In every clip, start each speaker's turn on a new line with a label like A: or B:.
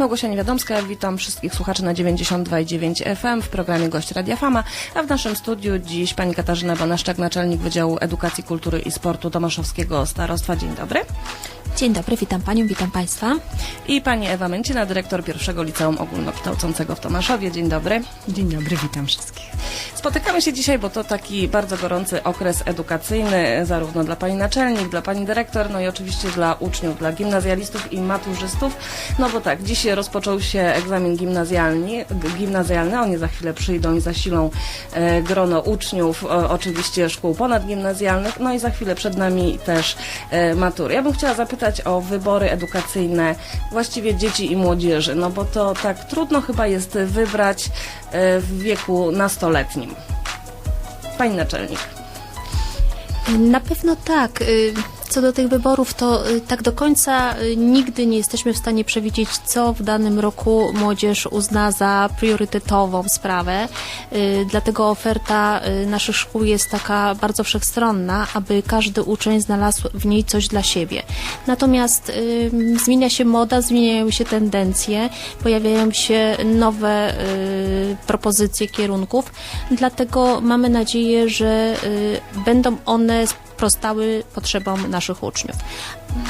A: Małgosia Niewiadomska, witam wszystkich słuchaczy na 92,9 FM w programie Gość Radia Fama, a w naszym studiu dziś pani Katarzyna Banaszczak, naczelnik Wydziału Edukacji, Kultury i Sportu Tomaszowskiego Starostwa. Dzień dobry.
B: Dzień dobry, witam Panią, witam Państwa.
A: I pani Ewa Męcina, dyrektor pierwszego liceum ogólnokształcącego w Tomaszowie. Dzień dobry.
C: Dzień dobry, witam wszystkich.
A: Spotykamy się dzisiaj, bo to taki bardzo gorący okres edukacyjny, zarówno dla pani naczelnik, dla pani dyrektor, no i oczywiście dla uczniów, dla gimnazjalistów i maturzystów. No bo tak, dziś rozpoczął się egzamin gimnazjalny, gimnazjalny. oni za chwilę przyjdą i zasilą e, grono uczniów, o, oczywiście szkół ponadgimnazjalnych, no i za chwilę przed nami też e, matury. Ja bym chciała zapytać o wybory edukacyjne właściwie dzieci i młodzieży, no bo to tak trudno chyba jest wybrać e, w wieku nastoletnim. Pani naczelnik.
B: Na pewno tak. Co do tych wyborów, to y, tak do końca y, nigdy nie jesteśmy w stanie przewidzieć, co w danym roku młodzież uzna za priorytetową sprawę. Y, Dlatego oferta naszych szkół jest taka bardzo wszechstronna, aby każdy uczeń znalazł w niej coś dla siebie. Natomiast zmienia się moda, zmieniają się tendencje, pojawiają się nowe propozycje kierunków, dlatego mamy nadzieję, że będą one sprostały potrzebom naszych uczniów.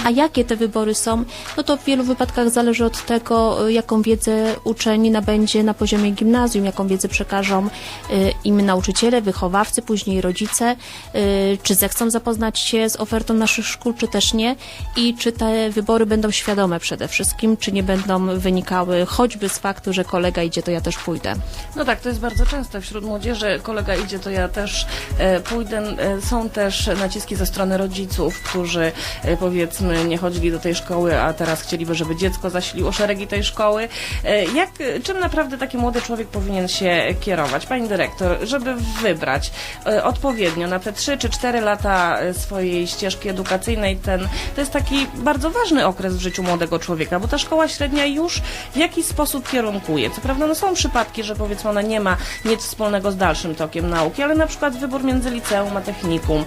B: A jakie te wybory są? No to w wielu wypadkach zależy od tego, y, jaką wiedzę uczeń nabędzie na poziomie gimnazjum, jaką wiedzę przekażą y, im nauczyciele, wychowawcy, później rodzice, y, czy zechcą zapoznać się z ofertą naszych szkół, czy też nie i czy te wybory będą świadome przede wszystkim, czy nie będą wynikały choćby z faktu, że kolega idzie, to ja też pójdę.
A: No tak, to jest bardzo częste wśród młodzieży. Kolega idzie, to ja też e, pójdę. E, są też naciski ze strony rodziców, którzy e, powiedzmy nie chodzili do tej szkoły, a teraz chcieliby, żeby dziecko zasiliło szeregi tej szkoły. E, jak, czym naprawdę taki młody człowiek powinien się kierować? Pani dyrektor, żeby wybrać e, odpowiednio na te 3 czy 4 lata e, swojej ścieżki edukacyjnej, ten, to jest taki bardzo ważny okres w życiu młodego człowieka, bo ta szkoła średnia już w jakiś sposób kierunkuje. Co prawda, no są przypadki, że powiedzmy ona nie ma nic wspólnego z dalszym tokiem nauki, ale na przykład wybór między liceum a technikum,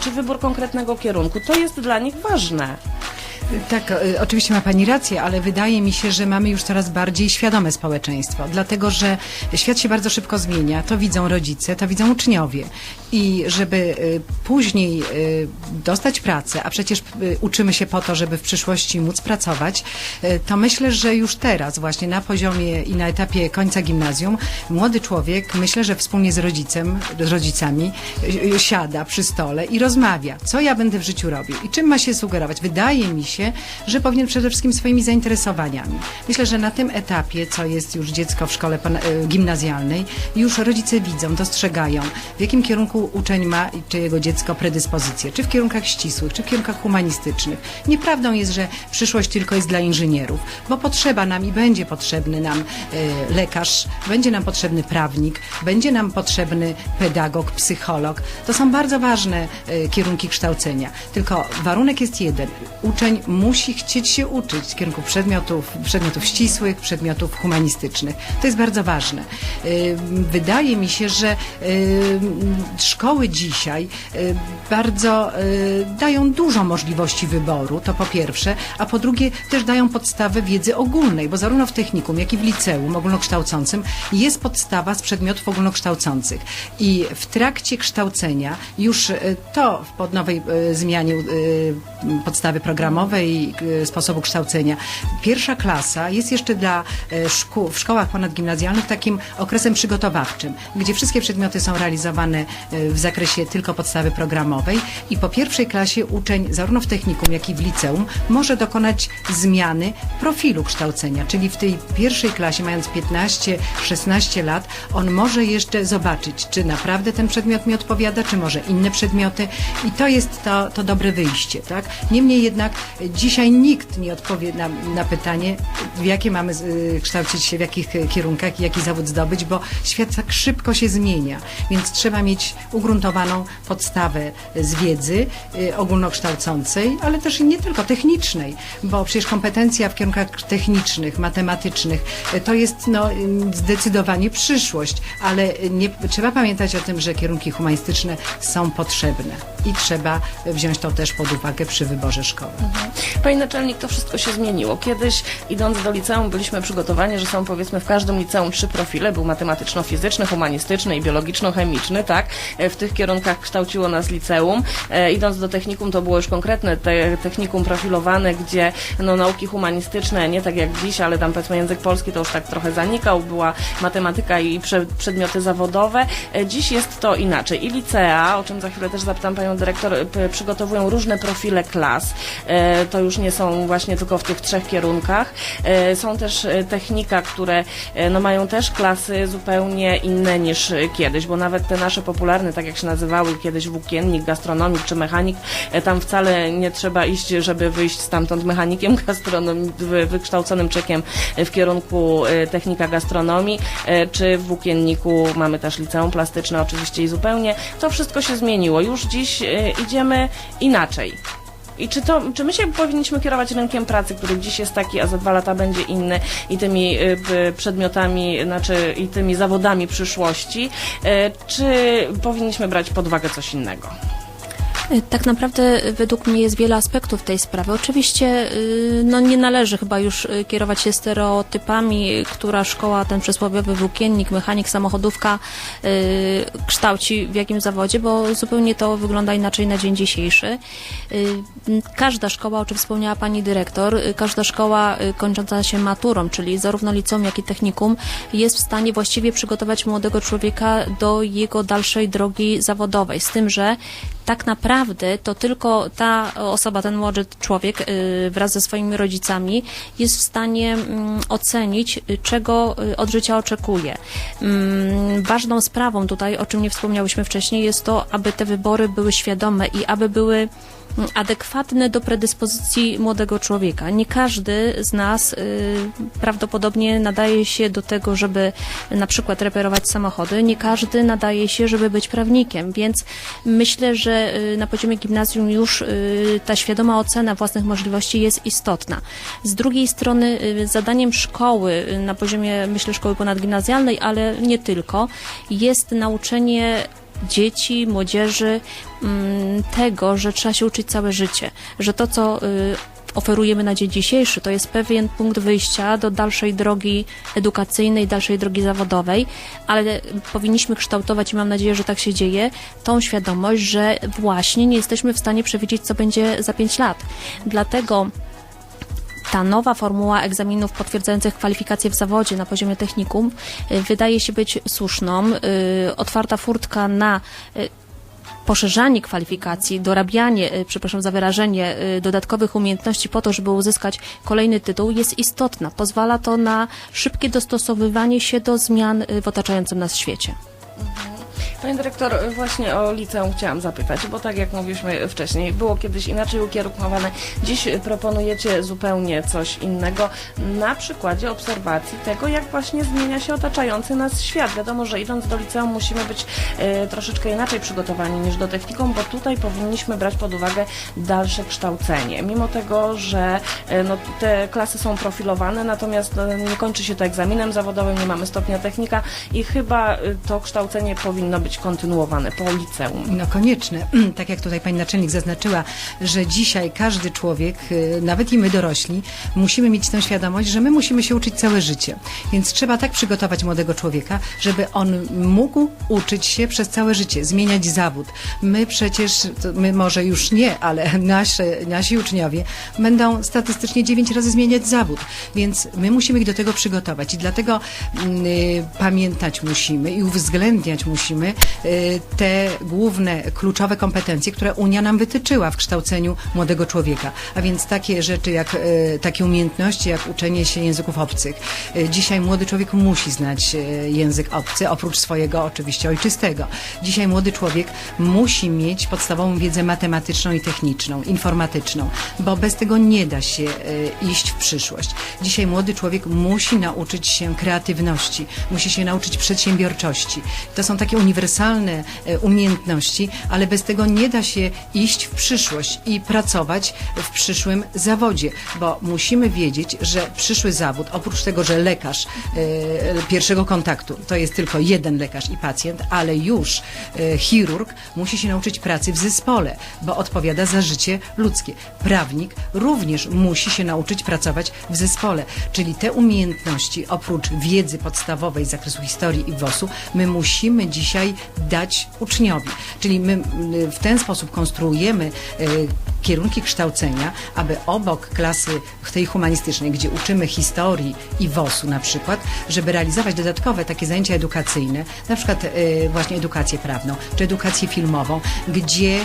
A: czy wybór konkretnego kierunku, to jest dla nich ważne.
C: Tak, y, oczywiście ma Pani rację, ale wydaje mi się, że mamy już coraz bardziej świadome społeczeństwo, dlatego że świat się bardzo szybko zmienia. To widzą rodzice, to widzą uczniowie. I żeby y, później y, dostać pracę, a przecież y, uczymy się po to, żeby w przyszłości móc pracować, to myślę, że już teraz właśnie na poziomie i na etapie końca gimnazjum młody człowiek, myślę, że wspólnie z rodzicem, z rodzicami siada przy stole i rozmawia, co ja będę w życiu robił i czym ma się sugerować. Wydaje mi się, że powinien przede wszystkim swoimi zainteresowaniami. Myślę, że na tym etapie, co jest już dziecko w szkole gimnazjalnej, już rodzice widzą, dostrzegają, w jakim kierunku uczeń ma, i czy jego dziecko predyspozycje, czy w kierunkach ścisłych, czy w kierunkach humanistycznych. Nieprawdą jest, że przyszłość tylko jest dla inżynierów, bo potrzeba nam i będzie potrzebny nam y, lekarz, będzie nam potrzebny prawnik, będzie nam potrzebny pedagog, psycholog. To są bardzo ważne y, kierunki kształcenia. Tylko warunek jest jeden. Uczeń musi chcieć się uczyć z kierunku przedmiotów, przedmiotów ścisłych, przedmiotów humanistycznych. To jest bardzo ważne. Y, Wydaje mi się, że szkoły dzisiaj y, bardzo y, dają dużo możliwości wyboru, to po pierwsze, a po drugie też dają podstawę wiedzy ogólnej, bo zarówno w technikum, jak i w liceum ogólnokształcącym jest podstawa z przedmiotów ogólnokształcących. I w trakcie kształcenia już y, to pod nowej zmianie podstawy programowej sposobu kształcenia. Pierwsza klasa jest jeszcze dla szkół, w szkołach ponadgimnazjalnych takim okresem przygotowawczym, gdzie wszystkie przedmioty są realizowane w zakresie tylko podstawy programowej i po pierwszej klasie uczeń zarówno w technikum, jak i w liceum może dokonać zmiany profilu kształcenia, czyli w tej pierwszej klasie, mając 15-16 lat, on może jeszcze zobaczyć, czy naprawdę ten przedmiot mi odpowiada, czy może inne przedmioty. I to jest to, to dobre wyjście, tak? Niemniej jednak dzisiaj nikt nie odpowie na, na pytanie, w jakie mamy y, kształcić się, w jakich kierunkach i jaki zawód zdobyć, bo świat tak szybko się zmienia, więc trzeba mieć ugruntowaną podstawę z wiedzy y, ogólnokształcącej, ale też nie tylko technicznej, bo przecież kompetencja w kierunkach technicznych, matematycznych y, to jest no, y, zdecydowanie przyszłość, ale nie, trzeba pamiętać o tym, że kierunki humanistyczne są potrzebne. I trzeba wziąć to też pod uwagę przy wyborze szkoły.
A: Pani naczelnik, to wszystko się zmieniło. Kiedyś idąc do liceum byliśmy przygotowani, że są powiedzmy w każdym liceum trzy profile. Był matematyczno-fizyczny, humanistyczny i biologiczno-chemiczny, tak? E, W tych kierunkach kształciło nas liceum. E, idąc do technikum to było już konkretne te, technikum profilowane, gdzie no, nauki humanistyczne, nie tak jak dziś, ale tam powiedzmy język polski to już tak trochę zanikał, była matematyka i prze, przedmioty zawodowe. E, dziś jest to inaczej. I licea, o czym za chwilę też zapytam panią dyrektor, p- przygotowują różne profile klas. E, to już nie są właśnie tylko w tych trzech kierunkach. E, są też e, technika, które no, mają też klasy zupełnie inne niż kiedyś, bo nawet te nasze popularne, tak jak się nazywały kiedyś włókiennik, gastronomik czy mechanik, tam wcale nie trzeba iść, żeby wyjść stamtąd mechanikiem gastronomii, wy- wykształconym czekiem w kierunku technika gastronomii, czy w włókienniku mamy też liceum plastyczne oczywiście i zupełnie. To wszystko się zmieniło. Już dziś e, idziemy inaczej. I czy, to, czy my się powinniśmy kierować rynkiem pracy, który dziś jest taki, a za dwa lata będzie inny i tymi y, przedmiotami, znaczy i tymi zawodami przyszłości, y, czy powinniśmy brać pod uwagę coś innego?
B: Tak naprawdę y, według mnie jest wiele aspektów tej sprawy. Oczywiście y, no, nie należy chyba już y, kierować się stereotypami, która szkoła, ten przysłowiowy włókiennik, mechanik, samochodówka kształci w jakim zawodzie, bo zupełnie to wygląda inaczej na dzień dzisiejszy. Każda szkoła, o czym wspomniała pani dyrektor, każda szkoła kończąca się maturą, czyli zarówno liceum, jak i technikum, jest w stanie właściwie przygotować młodego człowieka do jego dalszej drogi zawodowej. Z tym, że tak naprawdę to tylko ta osoba, ten młody człowiek y, wraz ze swoimi rodzicami jest w stanie mm, ocenić, y, czego y, od życia oczekuje. Mm, Ważną sprawą tutaj, o czym nie wspomniałyśmy wcześniej, jest to, aby te wybory były świadome i aby były adekwatne do predyspozycji młodego człowieka. Nie każdy z nas y, prawdopodobnie nadaje się do tego, żeby na przykład reperować samochody. Nie każdy nadaje się, żeby być prawnikiem, więc myślę, że y, na poziomie gimnazjum już y, ta świadoma ocena własnych możliwości jest istotna. Z drugiej strony y, zadaniem szkoły y, na poziomie, myślę, szkoły ponadgimnazjalnej, ale nie tylko, jest nauczenie dzieci, młodzieży mm, tego, że trzeba się uczyć całe życie, że to, co y, oferujemy na dzień dzisiejszy, to jest pewien punkt wyjścia do dalszej drogi edukacyjnej, dalszej drogi zawodowej, ale powinniśmy kształtować, i mam nadzieję, że tak się dzieje, tą świadomość, że właśnie nie jesteśmy w stanie przewidzieć, co będzie za pięć lat. Dlatego ta nowa formuła egzaminów potwierdzających kwalifikacje w zawodzie na poziomie technikum y, wydaje się być słuszną. Y, Otwarta furtka na y, poszerzanie kwalifikacji, dorabianie, przepraszam za wyrażenie, dodatkowych umiejętności po to, żeby uzyskać kolejny tytuł jest istotna. Pozwala to na szybkie dostosowywanie się do zmian w otaczającym nas świecie.
A: Pani dyrektor, właśnie o liceum chciałam zapytać, bo tak jak mówiliśmy wcześniej, było kiedyś inaczej ukierunkowane. Dziś proponujecie zupełnie coś innego na przykładzie obserwacji tego, jak właśnie zmienia się otaczający nas świat. Wiadomo, że idąc do liceum musimy być e, troszeczkę inaczej przygotowani niż do technikum, bo tutaj powinniśmy brać pod uwagę dalsze kształcenie. Mimo tego, że e, no, te klasy są profilowane, natomiast e, nie kończy się to egzaminem zawodowym, nie mamy stopnia technika i chyba e, to kształcenie powinno być kontynuowane po liceum.
C: No konieczne. Tak jak tutaj pani naczelnik zaznaczyła, że dzisiaj każdy człowiek, y, nawet i my dorośli, musimy mieć tę świadomość, że my musimy się uczyć całe życie. Więc trzeba tak przygotować młodego człowieka, żeby on mógł uczyć się przez całe życie, zmieniać zawód. My przecież, my może już nie, ale nasze, nasi uczniowie będą statystycznie dziewięć razy zmieniać zawód. Więc my musimy ich do tego przygotować i dlatego mm, y, pamiętać musimy i uwzględniać musimy te główne, kluczowe kompetencje, które Unia nam wytyczyła w kształceniu młodego człowieka. A więc takie rzeczy jak, y, takie umiejętności jak uczenie się języków obcych. Y, Dzisiaj młody człowiek musi znać y, język obcy, oprócz swojego oczywiście ojczystego. Dzisiaj młody człowiek musi mieć podstawową wiedzę matematyczną i techniczną, informatyczną, bo bez tego nie da się y, iść w przyszłość. Dzisiaj młody człowiek musi nauczyć się kreatywności, musi się nauczyć przedsiębiorczości. To są takie uniwersalne uniwersalne e, umiejętności, ale bez tego nie da się iść w przyszłość i pracować w przyszłym zawodzie, bo musimy wiedzieć, że przyszły zawód, oprócz tego, że lekarz e, pierwszego kontaktu to jest tylko jeden lekarz i pacjent, ale już e, chirurg musi się nauczyć pracy w zespole, bo odpowiada za życie ludzkie. Prawnik również musi się nauczyć pracować w zespole, czyli te umiejętności, oprócz wiedzy podstawowej z zakresu historii i WOS-u, my musimy dzisiaj dać uczniowi. Czyli my w ten sposób konstruujemy e, kierunki kształcenia, aby obok klasy tej humanistycznej, gdzie uczymy historii i WOS-u na przykład, żeby realizować dodatkowe takie zajęcia edukacyjne, na przykład e, właśnie edukację prawną, czy edukację filmową, gdzie e,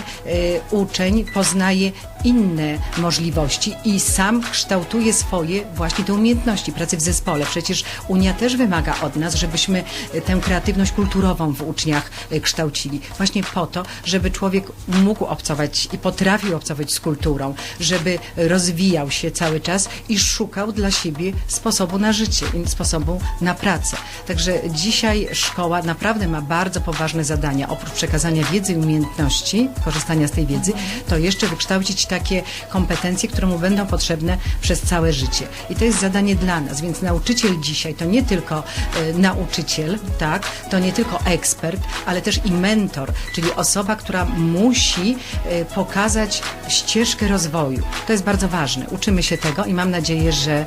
C: uczeń poznaje inne możliwości i sam kształtuje swoje właśnie te umiejętności pracy w zespole. Przecież Unia też wymaga od nas, żebyśmy e, tę kreatywność kulturową w uczniach e, kształcili. Właśnie po to, żeby człowiek mógł obcować i potrafił obcować z kulturą, żeby rozwijał się cały czas i szukał dla siebie sposobu na życie i sposobu na pracę. Także dzisiaj szkoła naprawdę ma bardzo poważne zadania. Oprócz przekazania wiedzy i umiejętności, korzystania z tej wiedzy, to jeszcze wykształcić takie kompetencje, które mu będą potrzebne przez całe życie. I to jest zadanie dla nas, więc nauczyciel dzisiaj to nie tylko e, nauczyciel, tak, to nie tylko ekspert, ale też i mentor, czyli osoba, która musi e, pokazać ścieżkę rozwoju. To jest bardzo ważne. Uczymy się tego i mam nadzieję, że e,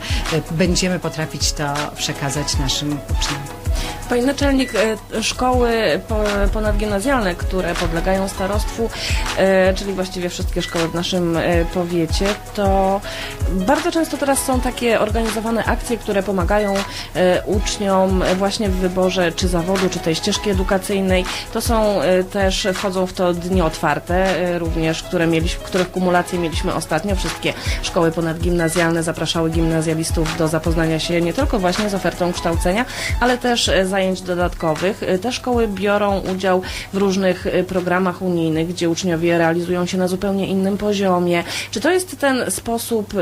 C: będziemy potrafić to przekazać naszym uczniom.
A: Pani naczelnik, e, szkoły po- ponadgimnazjalne, które podlegają starostwu, e, czyli właściwie wszystkie szkoły w naszym e, powiecie, to bardzo często teraz są takie organizowane akcje, które pomagają uczniom właśnie w wyborze czy zawodu, czy tej ścieżki edukacyjnej. To są też, wchodzą w to dni otwarte również, które mieliśmy, których kumulację mieliśmy ostatnio. Wszystkie szkoły ponadgimnazjalne zapraszały gimnazjalistów do zapoznania się nie tylko właśnie z ofertą kształcenia, ale też e, zajęć dodatkowych. E, Te szkoły biorą udział w różnych e, programach unijnych, gdzie uczniowie realizują się na zupełnie innym poziomie. Czy to jest ten sposób,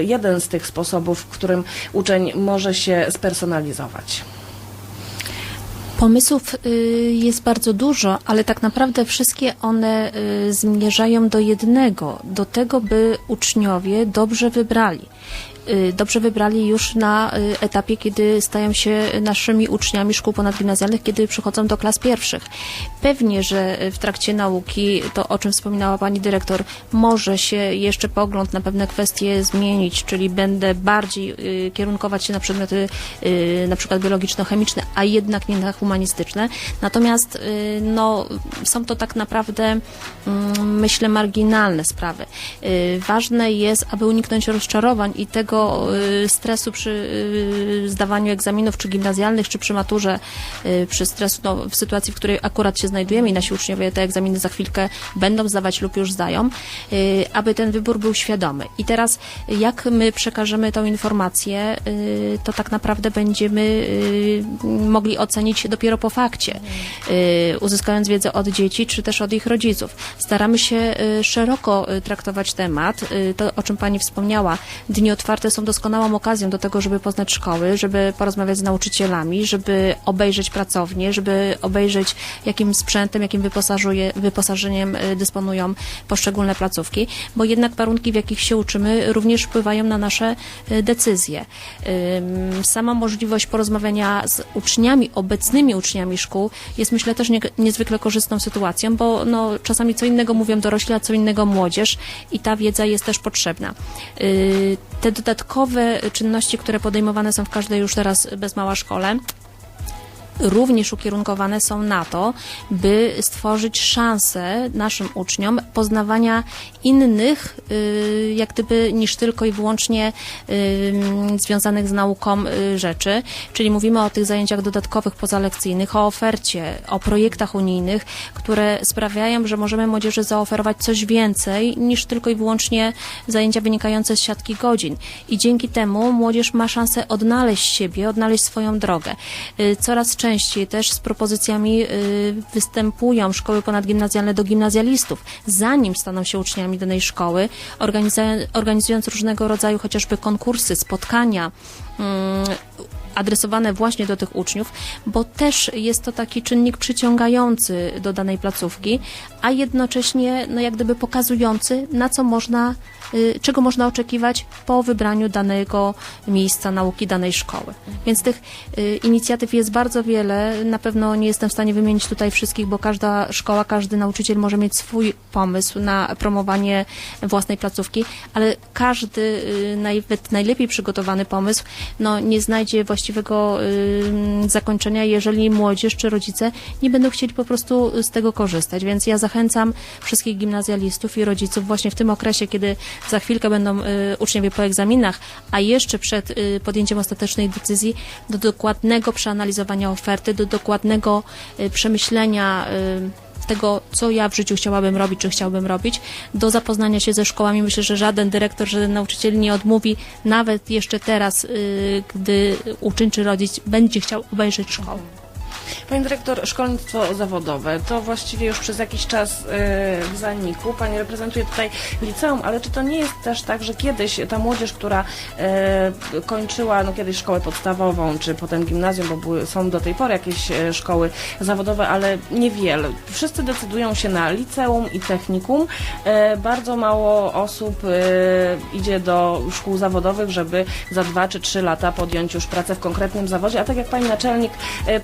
A: jeden z tych sposobów, w którym uczeń może się spersonalizować?
B: Pomysłów y, jest bardzo dużo, ale tak naprawdę wszystkie one y, zmierzają do jednego, do tego, by uczniowie dobrze wybrali. Y, Dobrze wybrali już na y, etapie, kiedy stają się naszymi uczniami szkół ponadgimnazjalnych, kiedy przychodzą do klas pierwszych. Pewnie, że w trakcie nauki, to o czym wspominała pani dyrektor, może się jeszcze pogląd na pewne kwestie zmienić, czyli będę bardziej y, kierunkować się na przedmioty na przykład biologiczno-chemiczne, a jednak nie na humanistyczne. Natomiast no, są to tak naprawdę mm, myślę marginalne sprawy. Ważne jest, aby uniknąć rozczarowań i tego y, stresu przy y, zdawaniu egzaminów czy gimnazjalnych, czy przy maturze, y, przy stresu no, w sytuacji, w której akurat się znajdujemy i nasi uczniowie te egzaminy za chwilkę będą zdawać lub już zdają, aby ten wybór był świadomy. I teraz jak my przekażemy tą informację, to tak naprawdę będziemy mogli ocenić dopiero po fakcie, uzyskując wiedzę od dzieci, czy też od ich rodziców. Staramy się szeroko traktować temat. To, o czym Pani wspomniała, dni otwarte są doskonałą okazją do tego, żeby poznać szkoły, żeby porozmawiać z nauczycielami, żeby obejrzeć pracownie, żeby obejrzeć, jakim sprzętem, jakim wyposażeniem y, dysponują poszczególne placówki, bo jednak warunki, w jakich się uczymy, również wpływają na nasze y, decyzje. Sama możliwość porozmawiania z uczniami, obecnymi uczniami szkół jest myślę też nie, niezwykle korzystną sytuacją, bo no, czasami co innego mówią dorośli, a co innego młodzież i ta wiedza jest też potrzebna. Y, Te dodatkowe czynności, które podejmowane są w każdej już teraz bez mała szkole, również ukierunkowane są na to, by stworzyć szansę naszym uczniom poznawania innych, y, jak gdyby niż tylko i wyłącznie y, związanych z nauką y, rzeczy. Czyli mówimy o tych zajęciach dodatkowych, pozalekcyjnych, o ofercie, o projektach unijnych, które sprawiają, że możemy młodzieży zaoferować coś więcej niż tylko i wyłącznie zajęcia wynikające z siatki godzin. I dzięki temu młodzież ma szansę odnaleźć siebie, odnaleźć swoją drogę. Coraz częściej też z propozycjami y, występują szkoły ponadgimnazjalne do gimnazjalistów, zanim staną się uczniami danej szkoły, organizują- organizując różnego rodzaju chociażby konkursy, spotkania, mm, adresowane właśnie do tych uczniów, bo też jest to taki czynnik przyciągający do danej placówki, a jednocześnie no jak gdyby pokazujący, na co można, czego można oczekiwać po wybraniu danego miejsca nauki, danej szkoły. Więc tych y, inicjatyw jest bardzo wiele. Na pewno nie jestem w stanie wymienić tutaj wszystkich, bo każda szkoła, każdy nauczyciel może mieć swój pomysł na promowanie własnej placówki, ale każdy y, nawet najlepiej przygotowany pomysł no, nie znajdzie właściwego y, zakończenia, jeżeli młodzież czy rodzice nie będą chcieli po prostu z tego korzystać. Więc ja zachęcam wszystkich gimnazjalistów i rodziców właśnie w tym okresie, kiedy za chwilkę będą y, uczniowie po egzaminach, a jeszcze przed y, podjęciem ostatecznej decyzji, do dokładnego przeanalizowania oferty, do dokładnego y, przemyślenia tego, co ja w życiu chciałabym robić, czy chciałbym robić, do zapoznania się ze szkołami. Myślę, że żaden dyrektor, żaden nauczyciel nie odmówi, nawet jeszcze teraz, gdy uczeń czy rodzic będzie chciał obejrzeć szkołę.
A: Pani dyrektor, szkolnictwo zawodowe to właściwie już przez jakiś czas e, w zaniku. Pani reprezentuje tutaj liceum, ale czy to nie jest też tak, że kiedyś ta młodzież, która e, kończyła no, kiedyś szkołę podstawową, czy potem gimnazjum, bo były, są do tej pory jakieś e, szkoły zawodowe, ale niewiele. Wszyscy decydują się na liceum i technikum. Bardzo mało osób idzie do szkół zawodowych, żeby za dwa czy trzy lata podjąć już pracę w konkretnym zawodzie, a tak jak pani naczelnik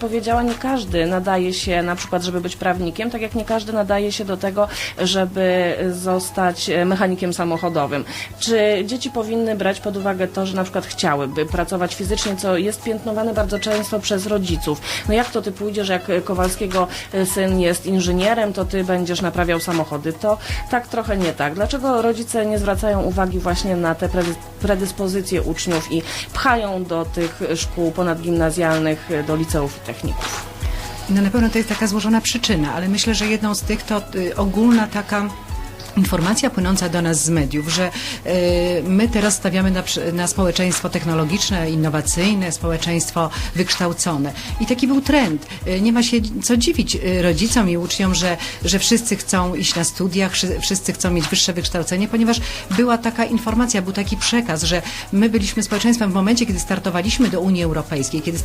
A: powiedziała, nie każdy nadaje się na przykład, żeby być prawnikiem, tak jak nie każdy nadaje się do tego, żeby zostać e, mechanikiem samochodowym. Czy dzieci powinny brać pod uwagę to, że na przykład chciałyby pracować fizycznie, co jest piętnowane bardzo często przez rodziców? No jak to ty pójdziesz, jak Kowalskiego e, syn jest inżynierem, to ty będziesz naprawiał samochody. To tak trochę nie tak. Dlaczego rodzice nie zwracają uwagi właśnie na te predys- predyspozycje uczniów i pchają do tych szkół ponadgimnazjalnych, e, do liceów i techników?
C: No na pewno to jest taka złożona przyczyna, ale myślę, że jedną z tych to y, ogólna taka informacja płynąca do nas z mediów, że y, my teraz stawiamy na, na, społeczeństwo technologiczne, innowacyjne, społeczeństwo wykształcone. I taki był trend. Y, nie ma się co dziwić y, rodzicom i uczniom, że, że wszyscy chcą iść na studiach, wszyscy chcą mieć wyższe wykształcenie, ponieważ była taka informacja, był taki przekaz, że my byliśmy społeczeństwem w momencie, kiedy startowaliśmy do Unii Europejskiej, kiedy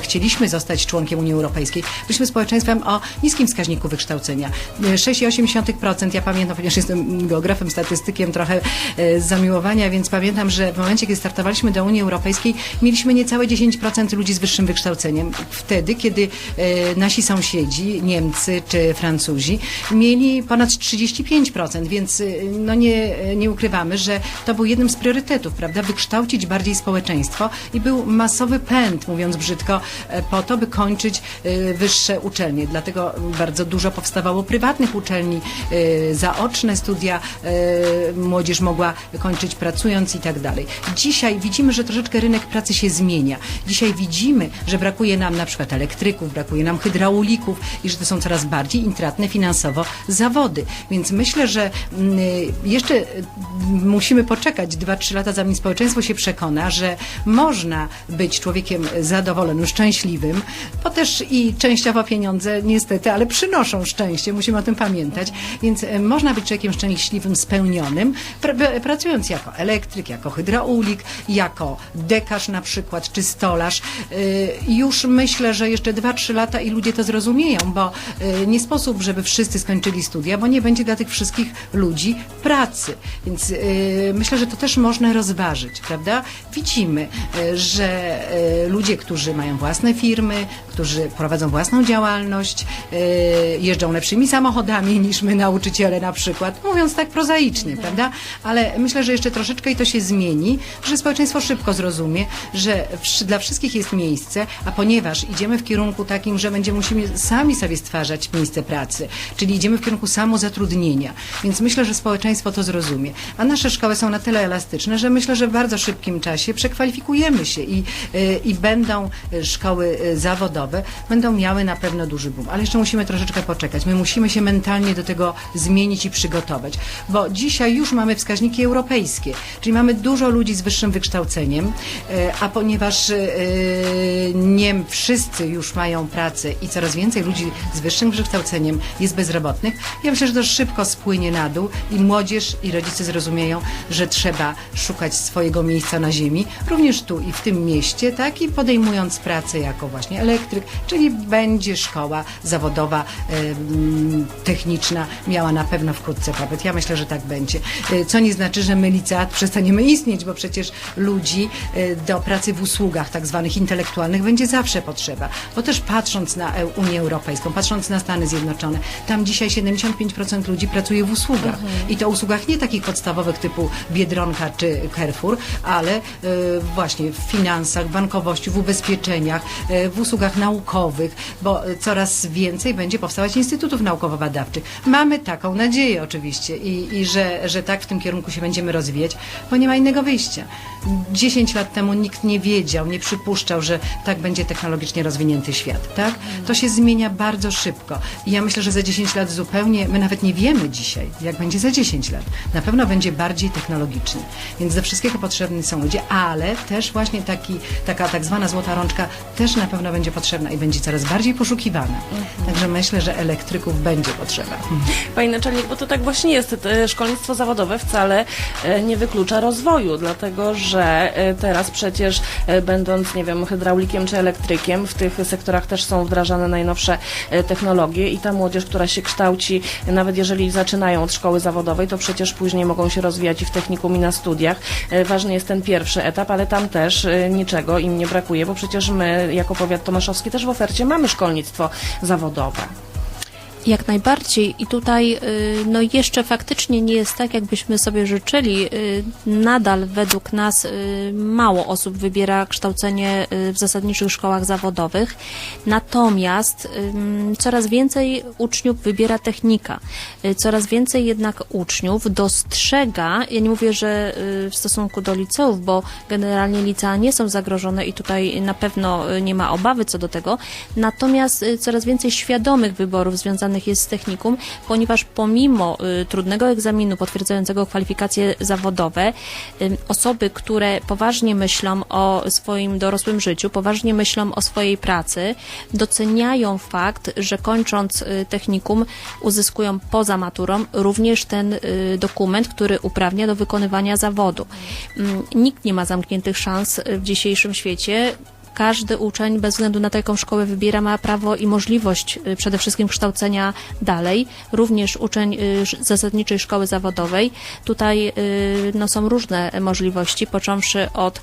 C: chcieliśmy zostać członkiem Unii Europejskiej, byliśmy społeczeństwem o niskim wskaźniku wykształcenia. 6,8% 100%. Ja pamiętam, ponieważ jestem geografem, statystykiem trochę z zamiłowania, więc pamiętam, że w momencie, kiedy startowaliśmy do Unii Europejskiej, mieliśmy niecałe 10% ludzi z wyższym wykształceniem. Wtedy, kiedy e, nasi sąsiedzi, Niemcy czy Francuzi, mieli ponad 35%, więc e, no nie, nie ukrywamy, że to był jednym z priorytetów, prawda, wykształcić bardziej społeczeństwo i był masowy pęd, mówiąc brzydko, po to, by kończyć wyższe uczelnie. Dlatego bardzo dużo powstawało prywatnych uczelni zaoczne studia e, młodzież mogła kończyć pracując i tak dalej. Dzisiaj widzimy, że troszeczkę rynek pracy się zmienia. Dzisiaj widzimy, że brakuje nam na przykład elektryków, brakuje nam hydraulików i że to są coraz bardziej intratne finansowo zawody. Więc myślę, że mm, jeszcze mm, musimy poczekać 2-3 lata, zanim społeczeństwo się przekona, że można być człowiekiem zadowolonym, szczęśliwym, bo też i częściowo pieniądze niestety, ale przynoszą szczęście, musimy o tym pamiętać. Więc e, można być człowiekiem szczęśliwym, spełnionym, pr- pracując jako elektryk, jako hydraulik, jako dekarz na przykład, czy stolarz. Y, Już myślę, że jeszcze 2-3 lata i ludzie to zrozumieją, bo y, nie sposób, żeby wszyscy skończyli studia, bo nie będzie dla tych wszystkich ludzi pracy. Więc myślę, że to też można rozważyć, prawda? Widzimy, że ludzie, którzy mają własne firmy, którzy prowadzą własną działalność, jeżdżą lepszymi samochodami niż my nauczyciele na przykład, mówiąc tak prozaicznie, prawda? Ale myślę, że jeszcze troszeczkę i to się zmieni, że społeczeństwo szybko zrozumie, że dla wszystkich jest miejsce, a ponieważ idziemy w kierunku takim, że będziemy musimy sami sobie stwarzać miejsce pracy, czyli idziemy w kierunku samozatrudnienia, więc myślę, że społeczeństwo to zrozumie. A nasze szkoły są na tyle elastyczne, że myślę, że w bardzo szybkim czasie przekwalifikujemy się i, y, i będą y, szkoły y, zawodowe, będą miały na pewno duży boom. Ale jeszcze musimy troszeczkę poczekać. My musimy się mentalnie do tego zmienić i przygotować. Bo dzisiaj już mamy wskaźniki europejskie, czyli mamy dużo ludzi z wyższym wykształceniem, e, a ponieważ e, nie wszyscy już mają pracę i coraz więcej ludzi z wyższym wykształceniem jest bezrobotnych, ja myślę, że to szybko spłynie na dół i młodzież i rodzice zrozumieją, że trzeba szukać swojego miejsca na ziemi, również tu i w tym mieście, tak, i podejmując pracę jako właśnie elektryk, czyli będzie szkoła zawodowa, techniczna, miała na pewno wkrótce pobyt. Ja myślę, że tak będzie. E, Co nie znaczy, że my liceat przestaniemy istnieć, bo przecież ludzi e, do pracy w usługach tak zwanych intelektualnych będzie zawsze potrzeba. Bo też patrząc na E- Unię Europejską, patrząc na Stany Zjednoczone, tam dzisiaj 75% ludzi pracuje w usługach. I to usługach nie takich podstawowych typu Biedronka czy Carrefour, ale e, właśnie w finansach, bankowości, w ubezpieczeniach, w usługach naukowych, bo coraz więcej będzie powstawać instytutów naukowo-badawczych. Mamy taką nadzieję oczywiście i, i że, że tak w tym kierunku się będziemy rozwijać, bo nie ma innego wyjścia. 10 lat temu nikt nie wiedział, nie przypuszczał, że tak będzie technologicznie rozwinięty świat, tak? To się zmienia bardzo szybko i ja myślę, że za 10 lat zupełnie, my nawet nie wiemy dzisiaj, jak będzie za 10 lat. Na pewno będzie bardziej technologicznie, więc do wszystkiego potrzebni są ludzie, ale też właśnie taki, taka tak zwana złota rączka też na pewno będzie potrzebna i będzie coraz bardziej poszukiwana. Także myślę, że elektryków będzie potrzeba.
A: Pani naczelnik, bo to tak właśnie jest. e, Szkolnictwo zawodowe wcale e, nie wyklucza rozwoju, dlatego że e, teraz przecież będąc, nie wiem, hydraulikiem czy elektrykiem, w tych sektorach też są wdrażane najnowsze technologie i ta młodzież, która się kształci, nawet jeżeli zaczynają od szkoły zawodowej, to przecież później mogą się rozwijać i w technikum i na studiach. Ważny jest ten pierwszy etap, ale tam też niczego im nie brakuje, bo przecież my jako powiat tomaszowski też w ofercie mamy szkolnictwo zawodowe.
B: Jak najbardziej i tutaj y, no jeszcze faktycznie nie jest tak, jakbyśmy sobie życzyli. Y, Nadal według nas y, mało osób wybiera kształcenie w zasadniczych szkołach zawodowych, natomiast coraz więcej uczniów wybiera technika. Coraz więcej jednak uczniów dostrzega, ja nie mówię, że w stosunku do liceów, bo generalnie licea nie są zagrożone i tutaj na pewno nie ma obawy co do tego, natomiast coraz więcej świadomych wyborów związanych jest z technikum, ponieważ pomimo y, trudnego egzaminu potwierdzającego kwalifikacje zawodowe, y, osoby, które poważnie myślą o swoim dorosłym życiu, poważnie myślą o swojej pracy, doceniają fakt, że kończąc y, technikum uzyskują poza maturą również ten dokument, który uprawnia do wykonywania zawodu. Mm, Nikt nie ma zamkniętych szans w dzisiejszym świecie każdy uczeń, bez względu na to, jaką szkołę wybiera, ma prawo i możliwość y, przede wszystkim kształcenia dalej. Również uczeń y, zasadniczej szkoły zawodowej. Tutaj y, no, są różne możliwości, począwszy od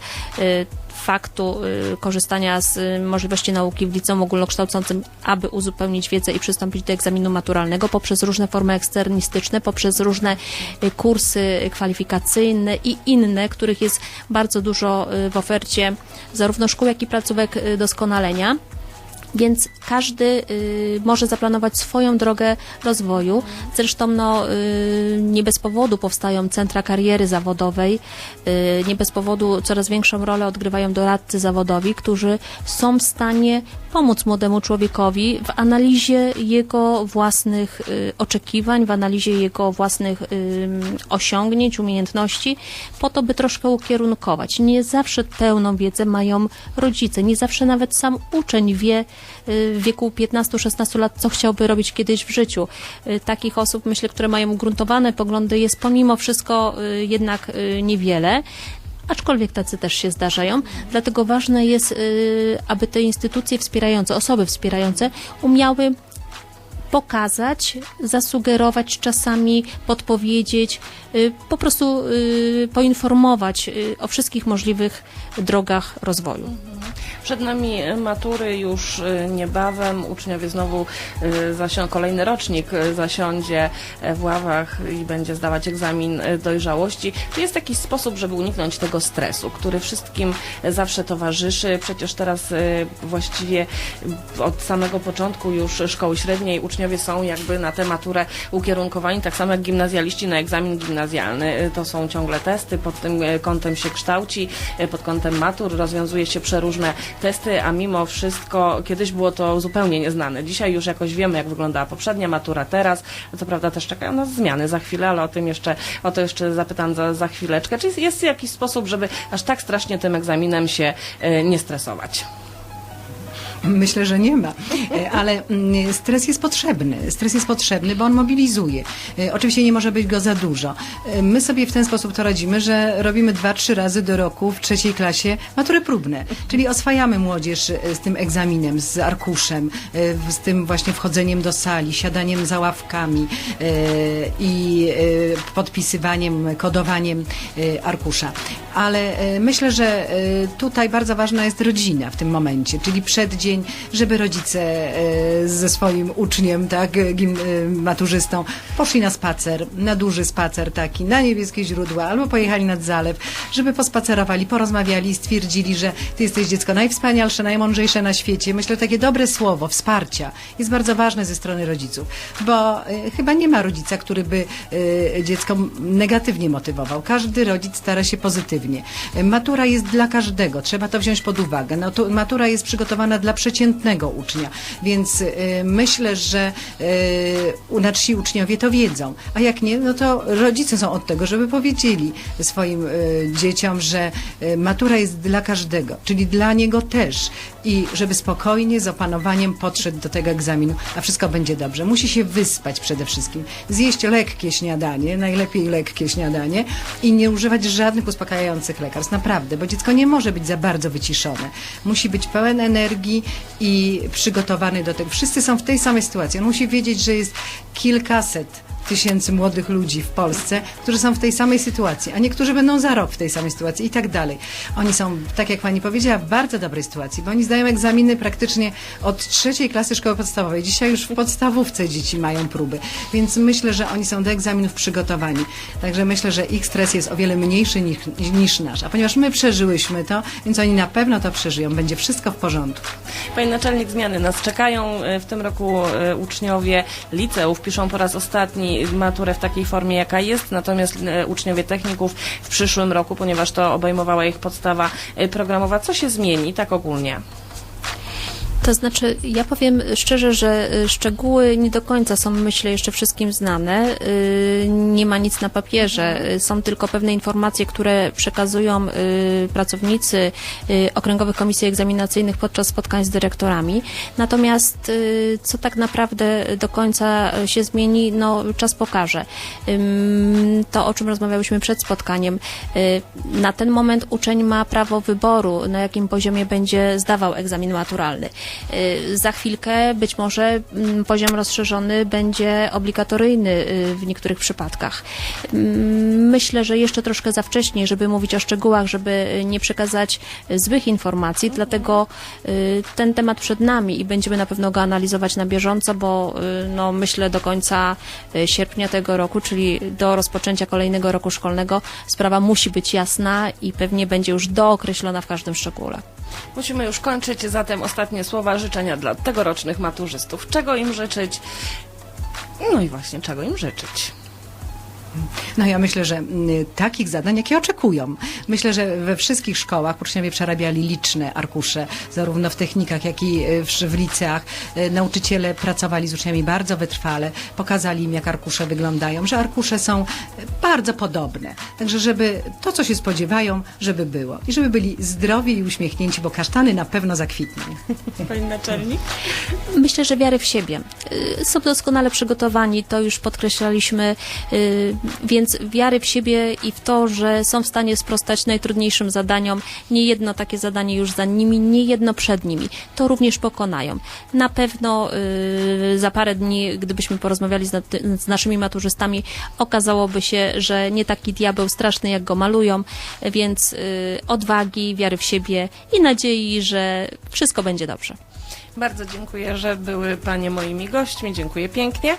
B: faktu y, korzystania z y, możliwości nauki w liceum ogólnokształcącym, aby uzupełnić wiedzę i przystąpić do egzaminu maturalnego, poprzez różne formy eksternistyczne, poprzez różne y, kursy kwalifikacyjne i inne, których jest bardzo dużo w ofercie zarówno szkół, jak i placówek doskonalenia. Więc każdy y, może zaplanować swoją drogę rozwoju. Zresztą no, y, nie bez powodu powstają centra kariery zawodowej, y, nie bez powodu coraz większą rolę odgrywają doradcy zawodowi, którzy są w stanie pomóc młodemu człowiekowi w analizie jego własnych y, oczekiwań, w analizie jego własnych osiągnięć, umiejętności, po to, by troszkę ukierunkować. Nie zawsze pełną wiedzę mają rodzice, nie zawsze nawet sam uczeń wie y, w wieku 15-16 lat, co chciałby robić kiedyś w życiu. Y, Takich osób, myślę, które mają ugruntowane poglądy, jest pomimo wszystko jednak niewiele. Aczkolwiek tacy też się zdarzają, dlatego ważne jest, y, aby te instytucje wspierające, osoby wspierające umiały pokazać, zasugerować, czasami podpowiedzieć, y, po prostu y, poinformować o wszystkich możliwych drogach rozwoju.
A: Przed nami matury już y, niebawem. Uczniowie znowu y, zasią, kolejny rocznik zasiądzie e, w ławach i będzie zdawać egzamin dojrzałości. Czy jest jakiś sposób, żeby uniknąć tego stresu, który wszystkim zawsze towarzyszy? Przecież teraz właściwie od samego początku już szkoły średniej uczniowie są jakby na tę maturę ukierunkowani, tak samo jak gimnazjaliści na egzamin gimnazjalny. To są ciągle testy, pod tym kątem się kształci, pod kątem matur rozwiązuje się przeróżne testy, a mimo wszystko kiedyś było to zupełnie nieznane. Dzisiaj już jakoś wiemy, jak wyglądała poprzednia matura teraz. Co prawda też czekają nas zmiany za chwilę, ale o tym jeszcze, o to jeszcze zapytam za, za chwileczkę. Czy jest, jest jakiś sposób, żeby aż tak strasznie tym egzaminem się e, nie stresować?
C: Myślę, że nie ma, E, ale mm, stres jest potrzebny. Stres jest potrzebny, bo on mobilizuje. E, Oczywiście nie może być go za dużo. E, My sobie w ten sposób to radzimy, że robimy dwa, trzy razy do roku w trzeciej klasie matury próbne, czyli oswajamy młodzież z tym egzaminem, z arkuszem, z tym właśnie wchodzeniem do sali, siadaniem za ławkami i podpisywaniem, kodowaniem arkusza. Ale myślę, że tutaj bardzo ważna jest rodzina w tym momencie, czyli przeddzień, żeby rodzice e, ze swoim uczniem, tak, e, maturzystą poszli na spacer, na duży spacer taki, na niebieskie źródła, albo pojechali nad zalew, żeby pospacerowali, porozmawiali i stwierdzili, że ty jesteś dziecko najwspanialsze, najmądrzejsze na świecie. Myślę, że takie dobre słowo, wsparcia jest bardzo ważne ze strony rodziców, bo e, chyba nie ma rodzica, który by dziecko negatywnie motywował. Każdy rodzic stara się pozytywnie. Matura jest dla każdego, trzeba to wziąć pod uwagę. No, matura jest przygotowana dla przeciętnego ucznia, więc e, myślę, że u- nasi uczniowie to wiedzą. A jak nie, no to rodzice są od tego, żeby powiedzieli swoim e, dzieciom, że matura jest dla każdego, czyli dla niego też i żeby spokojnie, z opanowaniem podszedł do tego egzaminu, a wszystko będzie dobrze. Musi się wyspać przede wszystkim, zjeść lekkie śniadanie, najlepiej lekkie śniadanie i nie używać żadnych uspokajających lekarstw, naprawdę, bo dziecko nie może być za bardzo wyciszone. Musi być pełen energii i przygotowany do tego. Wszyscy są w tej samej sytuacji. On musi wiedzieć, że jest kilkaset tysięcy młodych ludzi w Polsce, którzy są w tej samej sytuacji, a niektórzy będą za rok w tej samej sytuacji i tak dalej. Oni są, tak jak pani powiedziała, w bardzo dobrej sytuacji, bo oni zdają egzaminy praktycznie od trzeciej klasy szkoły podstawowej. Dzisiaj już w podstawówce dzieci mają próby, więc myślę, że oni są do egzaminów przygotowani. Także myślę, że ich stres jest o wiele mniejszy niż, niż nasz. A ponieważ my przeżyłyśmy to, więc oni na pewno to przeżyją. Będzie wszystko w porządku.
A: Pani naczelnik, zmiany nas czekają. E, W tym roku e, uczniowie liceów piszą po raz ostatni maturę w takiej formie, jaka jest, natomiast e, uczniowie techników w przyszłym roku, ponieważ to obejmowała ich podstawa e, programowa. Co się zmieni tak ogólnie?
B: To znaczy, ja powiem szczerze, że y, szczegóły nie do końca są, myślę, jeszcze wszystkim znane. Y, Nie ma nic na papierze. Y, Są tylko pewne informacje, które przekazują pracownicy okręgowych komisji egzaminacyjnych podczas spotkań z dyrektorami. Natomiast co tak naprawdę do końca się zmieni, no czas pokaże. To, o czym rozmawiałyśmy przed spotkaniem, na ten moment uczeń ma prawo wyboru, na jakim poziomie będzie zdawał egzamin maturalny. Y, Za chwilkę być może mm, poziom rozszerzony będzie obligatoryjny y, w niektórych przypadkach. Ym, Myślę, że jeszcze troszkę za wcześnie, żeby mówić o szczegółach, żeby nie przekazać złych informacji, dlatego y, ten temat przed nami i będziemy na pewno go analizować na bieżąco, bo no, myślę do końca sierpnia tego roku, czyli do rozpoczęcia kolejnego roku szkolnego, sprawa musi być jasna i pewnie będzie już dookreślona w każdym szczególe.
A: Musimy już kończyć, zatem ostatnie słowa życzenia dla tegorocznych maturzystów. Czego im życzyć? No i właśnie, czego im życzyć?
C: No ja myślę, że mm, takich zadań, jakie oczekują. Myślę, że we wszystkich szkołach uczniowie przerabiali liczne arkusze, zarówno w technikach, jak i y, w, w liceach. Y, Nauczyciele pracowali z uczniami bardzo wytrwale, pokazali im, jak arkusze wyglądają, że arkusze są y, bardzo podobne. Także, żeby to, co się spodziewają, żeby było. I żeby byli zdrowi i uśmiechnięci, bo kasztany na pewno zakwitną.
A: Pani naczelnik?
B: Myślę, że wiary w siebie. Y, Są doskonale przygotowani, to już podkreślaliśmy, y, więc wiary w siebie i w to, że są w stanie sprostać najtrudniejszym zadaniom. Nie jedno takie zadanie już za nimi, nie jedno przed nimi. To również pokonają. Na pewno y, za parę dni, gdybyśmy porozmawiali z, z naszymi maturzystami, okazałoby się, że nie taki diabeł straszny, jak go malują, więc y, odwagi, wiary w siebie i nadziei, że wszystko będzie dobrze.
A: Bardzo dziękuję, że były Panie moimi gośćmi. Dziękuję pięknie.